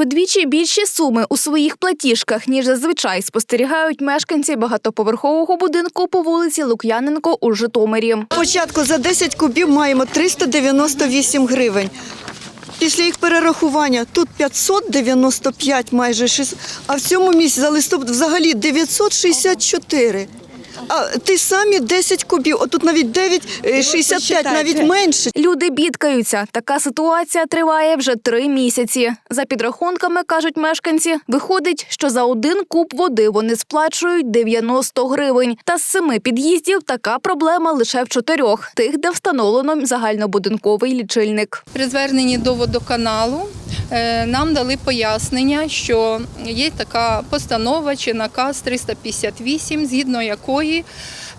Вдвічі більші суми у своїх платіжках, ніж зазвичай спостерігають мешканці багатоповерхового будинку по вулиці Лук'яненко у Житомирі. Початку за 10 кубів маємо 398 гривень. Після їх перерахування тут 595 майже 6, а в цьому місяці за листопад взагалі 964. А ті самі 10 кубів, отут навіть 9, е, 65, навіть менше. Люди бідкаються. Така ситуація триває вже три місяці. За підрахунками кажуть мешканці, виходить, що за один куб води вони сплачують 90 гривень. Та з семи під'їздів така проблема лише в чотирьох, тих, де встановлено загальнобудинковий лічильник. При зверненні до водоканалу нам дали пояснення, що є така постанова чи наказ 358, згідно якої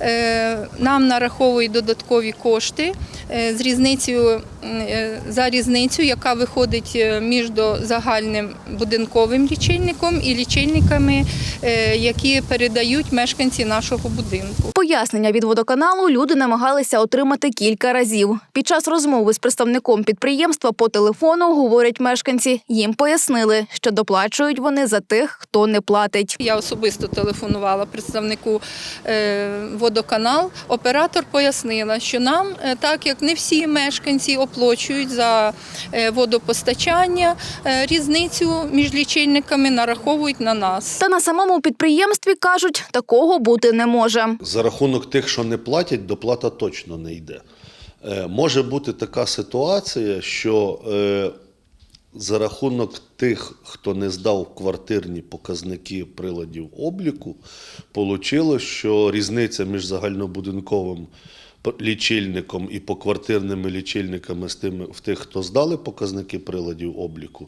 е, нам нараховують додаткові кошти е, з різницею е, за різницю, яка виходить е, між загальним будинковим лічильником і лічильниками, е, які передають мешканці нашого будинку. Пояснення від водоканалу люди намагалися отримати кілька разів. Під час розмови з представником підприємства по телефону говорять мешканці. Їм пояснили, що доплачують вони за тих, хто не платить. Я особисто телефонувала представнику е, водоканал. Оператор пояснила, що нам, е, так як не всі мешканці оплачують за е, водопостачання, різницю між лічильниками нараховують на нас. Та на самому підприємстві кажуть, такого бути не може. За рахунок тих, що не платять, доплата точно не йде. Може бути така ситуація, що за рахунок тих, хто не здав квартирні показники приладів обліку, вийшло, що різниця між загальнобудинковим лічильником і поквартирними лічильниками з тими, в тих, хто здали показники приладів обліку,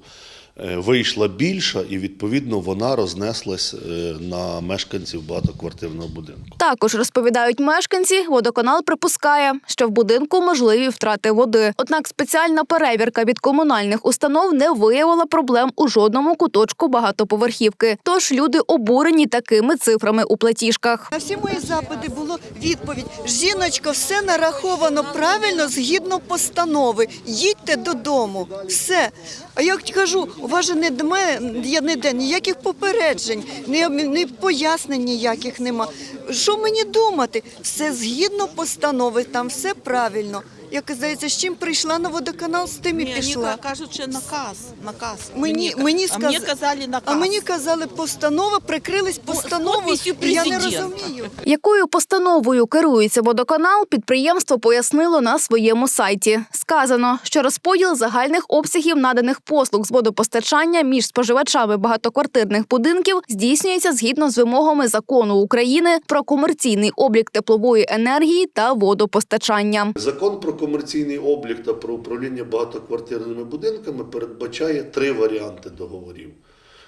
е, вийшла більша, і відповідно вона рознеслась е, на мешканців багатоквартирного будинку. Також розповідають мешканці, водоканал припускає, що в будинку можливі втрати води. Однак спеціальна перевірка від комунальних установ не виявила проблем у жодному куточку багатоповерхівки. Тож люди обурені такими цифрами у платіжках. На всі мої запити було відповідь. Жіночко, все нараховано правильно згідно постанови. Їдьте додому. Все. А я кажу, у вас же не дме, не ніде ніяких попереджень, ні, ні пояснень ніяких нема. Що мені думати? Все згідно постанови, там все правильно. Я здається, з чим прийшла на водоканал, з тим і Ні, пішла. Вони кажуть, що наказ. наказ. Мені, мені, а мені казали наказ. а мені казали постанова, прикрились постановою, я не розумію. Якою постановою керується водоканал, підприємство пояснило на своєму сайті. Сказано, що розподіл загальних обсягів наданих послуг з водопостачання між споживачами багатоквартирних будинків здійснюється згідно з вимогами закону України про комерційний облік теплової енергії та водопостачання. Закон про комерційний облік та про управління багатоквартирними будинками передбачає три варіанти договорів.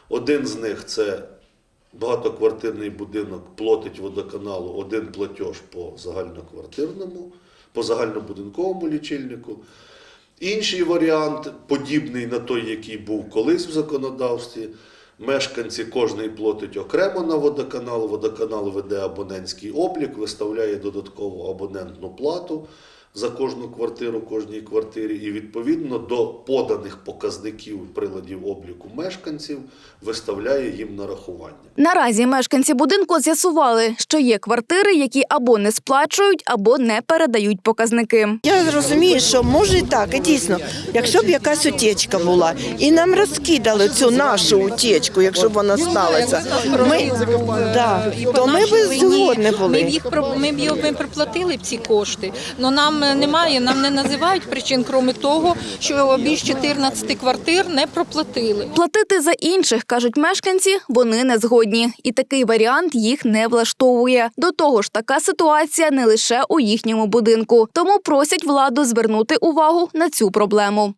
Один з них це багатоквартирний будинок платить водоканалу один платеж по загальноквартирному, по загальнобудинковому лічильнику. Інший варіант, подібний на той, який був колись в законодавстві. Мешканці кожний платить окремо на водоканал. Водоканал веде абонентський облік, виставляє додаткову абонентну плату за кожну квартиру, кожній квартирі, і відповідно до поданих показників приладів обліку мешканців виставляє їм нарахування. Наразі мешканці будинку з'ясували, що є квартири, які або не сплачують, або не передають показники. Я розумію, що може і так, і дійсно, якщо б якась утечка була, і нам розкидали цю нашу утечку, якщо б вона сталася, ми, да, то ми б згодні Ми б були. їх про- ми б його ми приплатили б ці кошти. але нам немає, нам не називають причин, крім того, що більш 14 квартир не проплатили. Платити за інших, кажуть мешканці, вони не згодні. І такий варіант їх не влаштовує. До того ж, така ситуація не лише у їхньому будинку. Тому просять владу звернути увагу на цю проблему.